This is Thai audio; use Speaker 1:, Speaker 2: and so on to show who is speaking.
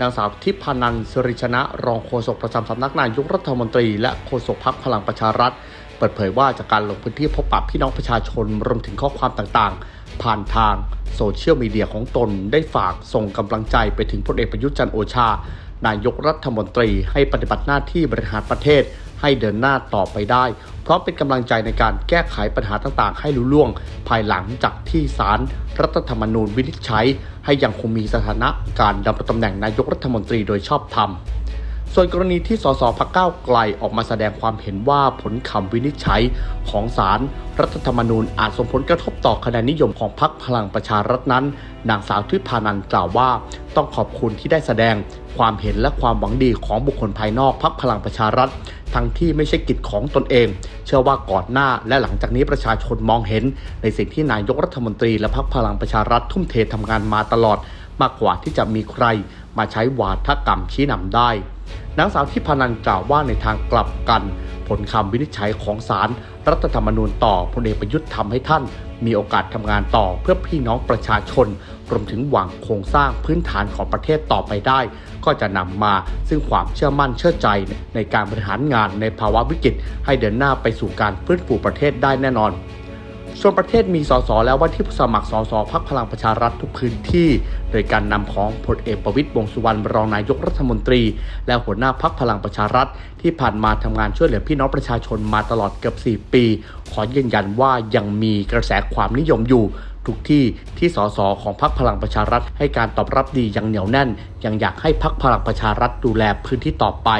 Speaker 1: นางสาวทิพานันท์สิริชนะ รองโฆษกประจำสำนักนายกรัฐมนตรี และโฆษกพักพลังประชารัฐ เปิดเผยว่าจากการลงพื้นที่พบปะพี่น้องประชาชนรวมถึงข้อความต่างๆ ผ่านทางโซเชียลมีเดียของตนได้ฝากส่งกำลังใจไปถึงพลเอกประยุทธ์จันโอชา นายกรัฐมนตรีให้ปฏิบัติหน้าที่บริหารประเทศ ให้เดินหน้าต่อไปได้ เพราะเป็นกำลังใจในการแก้ไขปัญหาต่างๆ ให้ลุล่วง ภายหลังจากที่ศาลรรัฐธรรมนูญวินิจฉัย ให้ยังคงมีสถานะการดำรงตำแหน่งนายกรัฐมนตรีโดยชอบธรรม ส่วนกรณีที่สสพักเก้าไกลออกมาแสดงความเห็นว่าผลคำวินิจฉัยของศาลรรัฐธรรมนูญอาจส่งผลกระทบต่อคะแนนนิยมของพรรคพลังประชารัฐนั้น นางสาวทิพานันท์กล่าวว่า ต้องขอบคุณที่ได้แสดงความเห็นและความหวังดีของบุคคลภายนอกพรรคพลังประชารัฐ ทั้งที่ไม่ใช่กิจของตนเอง เชื่อว่าก่อนหน้าและหลังจากนี้ประชาชนมองเห็น ในสิ่งที่นายกรัฐมนตรีและพรรคพลังประชารัฐทุ่มเททำงานมาตลอด มากกว่าที่จะมีใคร มาใช้วาทกรรมชี้นำได้ นางสาวทิพานันกล่าวว่าในทางกลับกัน ผลคำวินิจฉัยของศาลรรัฐธรรมนูญต่อพลเอกประยุทธ์ทำให้ท่าน มีโอกาสทำงานต่อเพื่อพี่น้องประชาชน รวมถึงหวังโครงสร้างพื้นฐานของประเทศต่อไปได้ ก็จะนำมาซึ่งความเชื่อมั่นเชื่อใจในการบริหารงานในภาวะวิกฤตให้เดินหน้าไปสู่การฟื้นฟูประเทศได้แน่นอน ส่วนประเทศมีสสแล้วว่าที่ผู้สมัครสสพักพลังประชารัฐทุกพื้นที่ โดยการนำของพลเอกประวิตยวงสุวรรณรองนายกรัฐมนตรี และหัวหน้าพักพลังประชารัฐ ที่ผ่านมาทำงานช่วยเหลือพี่น้องประชาชนมาตลอดเกือบ 4 ปี ขอยืนยันว่ายังมีกระแสความนิยมอยู่ทุกที่ที่สสของพักพลังประชารัฐให้การตอบรับดีอย่างเหนียวแน่น ยังอยากให้พักพลังประชารัฐดูแลพื้นที่ต่อไป